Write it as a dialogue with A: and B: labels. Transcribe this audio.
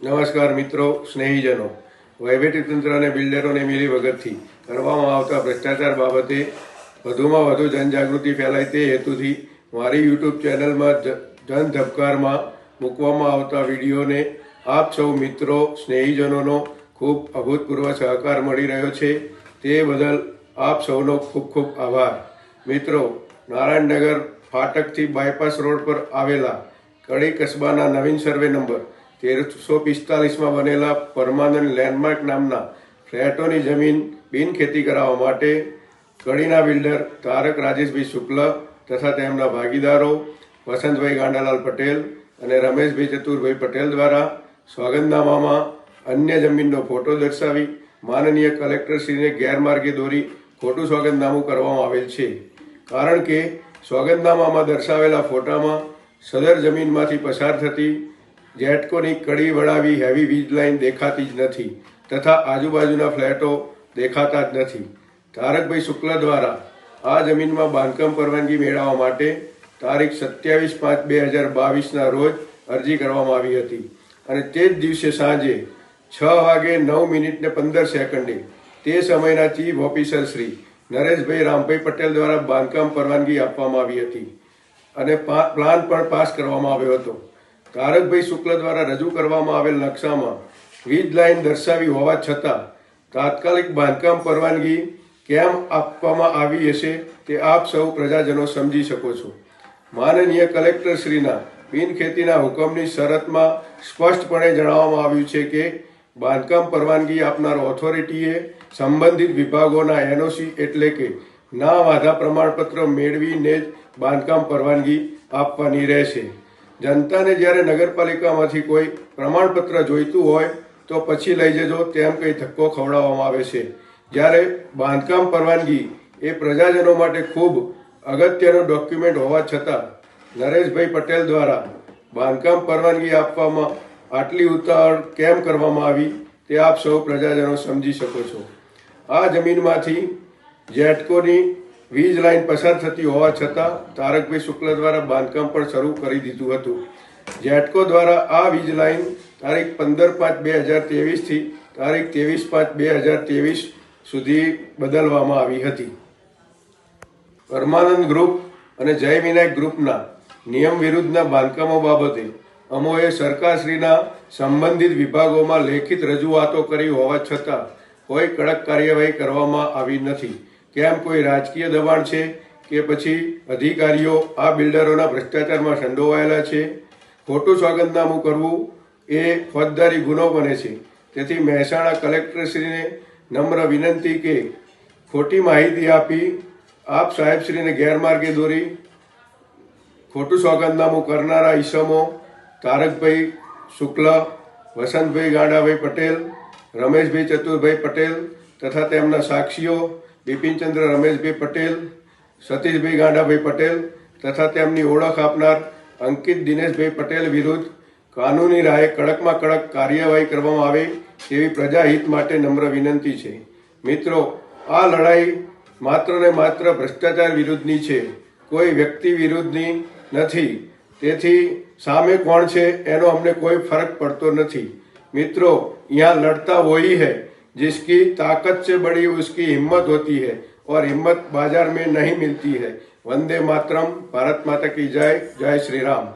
A: નમસ્કાર મિત્રો, સ્નેહીજનો. તંત્ર અને બિલ્ડરોને મિલી વગતથી કરવામાં આવતા ભ્રષ્ટાચાર બાબતે વધુમાં વધુ જનજાગૃતિ ફેલાય તે હેતુથી મારી યુટ્યુબ ચેનલમાં ધન ધબકારમાં મૂકવામાં આવતા વિડીયોને આપ સૌ મિત્રો, સ્નેહીજનોનો ખૂબ અભૂતપૂર્વ સહકાર મળી રહ્યો છે. તે બદલ આપ સૌનો ખૂબ ખૂબ આભાર. મિત્રો, નારાયણનગર ફાટકથી બાયપાસ રોડ પર આવેલા કડી કસ્બાના નવીન સર્વે નંબર તેરસો પિસ્તાલીસમાં બનેલા પરમાનન્ટ લેન્ડમાર્ક નામના ફ્લેટોની જમીન બિનખેતી કરાવવા માટે કડીના બિલ્ડર તારક રાજેશભાઈ શુક્લ તથા તેમના ભાગીદારો વસંતભાઈ ગાંડાલાલ પટેલ અને રમેશભાઈ ચતુરભાઈ પટેલ દ્વારા સોગંદનામામાં અન્ય જમીનનો ફોટો દર્શાવી માનનીય કલેક્ટરશ્રીને ગેરમાર્ગે દોરી ખોટું સોગંદનામું કરવામાં આવેલ છે. કારણ કે સોગંદનામામાં દર્શાવેલા ફોટામાં સદર જમીનમાંથી પસાર થતી જેટકોની કડી વળાવી હેવી વીજ લાઇન દેખાતી જ નથી તથા આજુબાજુના ફ્લેટો દેખાતા જ નથી. તારકભાઈ શુક્લ દ્વારા આ જમીનમાં બાંધકામ પરવાનગી મેળવવા માટે તારીખ સત્યાવીસ પાંચ બે હજાર બાવીસના રોજ અરજી કરવામાં આવી હતી અને તે જ દિવસે સાંજે છ વાગે નવ મિનિટને પંદર સેકન્ડે તે સમયના ચીફ ઓફિસર શ્રી નરેશભાઈ રામભાઈ પટેલ દ્વારા બાંધકામ પરવાનગી આપવામાં આવી હતી અને પ્લાન પણ પાસ કરવામાં આવ્યો હતો. તારકભાઈ શુક્લ દ્વારા રજૂ કરવામાં આવેલ નકશામાં વીજ લાઇન દર્શાવી હોવા છતાં તાત્કાલિક બાંધકામ પરવાનગી કેમ આપવામાં આવી હશે તે આપ સૌ પ્રજાજનો સમજી શકો છો. માનનીય કલેક્ટરશ્રીના બિનખેતીના હુકમની શરતમાં સ્પષ્ટપણે જણાવવામાં આવ્યું છે કે બાંધકામ પરવાનગી આપનાર ઓથોરિટીએ સંબંધિત વિભાગોના એનઓસી એટલે કે ના વાધા પ્રમાણપત્ર મેળવીને જ બાંધકામ પરવાનગી આપવાની રહેશે. જનતાને જ્યારે નગરપાલિકામાંથી કોઈ પ્રમાણપત્ર જોઈતું હોય, તો પછી લઈ જજો, તેમ કંઈ ધક્કો ખવડાવવામાં આવે છે. જ્યારે બાંધકામ પરવાનગી એ પ્રજાજનો માટે ખૂબ અગત્યનો ડોક્યુમેન્ટ હોવા છતાં, નરેશભાઈ પટેલ દ્વારા બાંધકામ પરવાનગી આપવામાં આટલી ઉતાવળ કેમ કરવામાં આવી, તે આપ સૌ પ્રજાજનો સમજી શકો છો. આ જમીનમાંથી જેટકોની વીજ લાઇન પસાર થતી હોવા છતાં તારકભાઈ શુક્લ દ્વારા બાંધકામ પણ શરૂ કરી દીધું હતું. જેટકો દ્વારા આ વીજ લાઇન તારીખ પંદર પાંચ બે હજાર ત્રેવીસથી તારીખ ત્રેવીસ પાંચ બે હજાર ત્રેવીસ સુધી બદલવામાં આવી હતી. પરમાનંદ ગ્રુપ અને જય વિનાયક ગ્રુપના નિયમ વિરુદ્ધના બાંધકામો બાબતે અમોએ સરકારશ્રીના સંબંધિત વિભાગોમાં લેખિત રજૂઆતો કરી હોવા છતાં કોઈ કડક કાર્યવાહી કરવામાં આવી નથી. કેમ કોઈ રાજકીય દબાણ છે કે પછી અધિકારીઓ આ બિલ્ડરોના ભ્રષ્ટાચારમાં સંડોવાયેલા છે? ખોટું સ્વાગતનામું કરવું એ ફોજદારી ગુનો બને છે. તેથી મહેસાણા કલેક્ટરશ્રીને નમ્ર વિનંતી કે ખોટી માહિતી આપી આપ સાહેબશ્રીને ગેરમાર્ગે દોરી ખોટું સોગંદનામું કરનારા ઈસમો તારકભાઈ શુક્લ, વસંતભાઈ ગાંડાભાઈ પટેલ, રમેશભાઈ ચતુરભાઈ પટેલ તથા તેમના સાક્ષીઓ બિપિનચંદ્ર રમેશભાઈ પટેલ, સતીશભાઈ ગાંડાભાઈ પટેલ તથા તેમની ઓળખ આપનાર અંકિત દિનેશભાઈ પટેલ વિરુદ્ધ કાનૂની રાહે કડકમાં કડક કાર્યવાહી કરવામાં આવે તેવી પ્રજાહિત માટે નમ્ર વિનંતી છે. મિત્રો, આ લડાઈ માત્ર ને માત્ર ભ્રષ્ટાચાર વિરુદ્ધની છે. કોઈ વ્યક્તિ વિરુદ્ધની નથી. તેથી સામે કોણ છે એનો અમને કોઈ ફરક પડતો નથી. મિત્રો અહીંયા લડતા હોય હૈ जिसकी ताकत से बड़ी उसकी हिम्मत होती है और हिम्मत बाजार में नहीं मिलती है वंदे मातरम भारत माता की जय जय श्री राम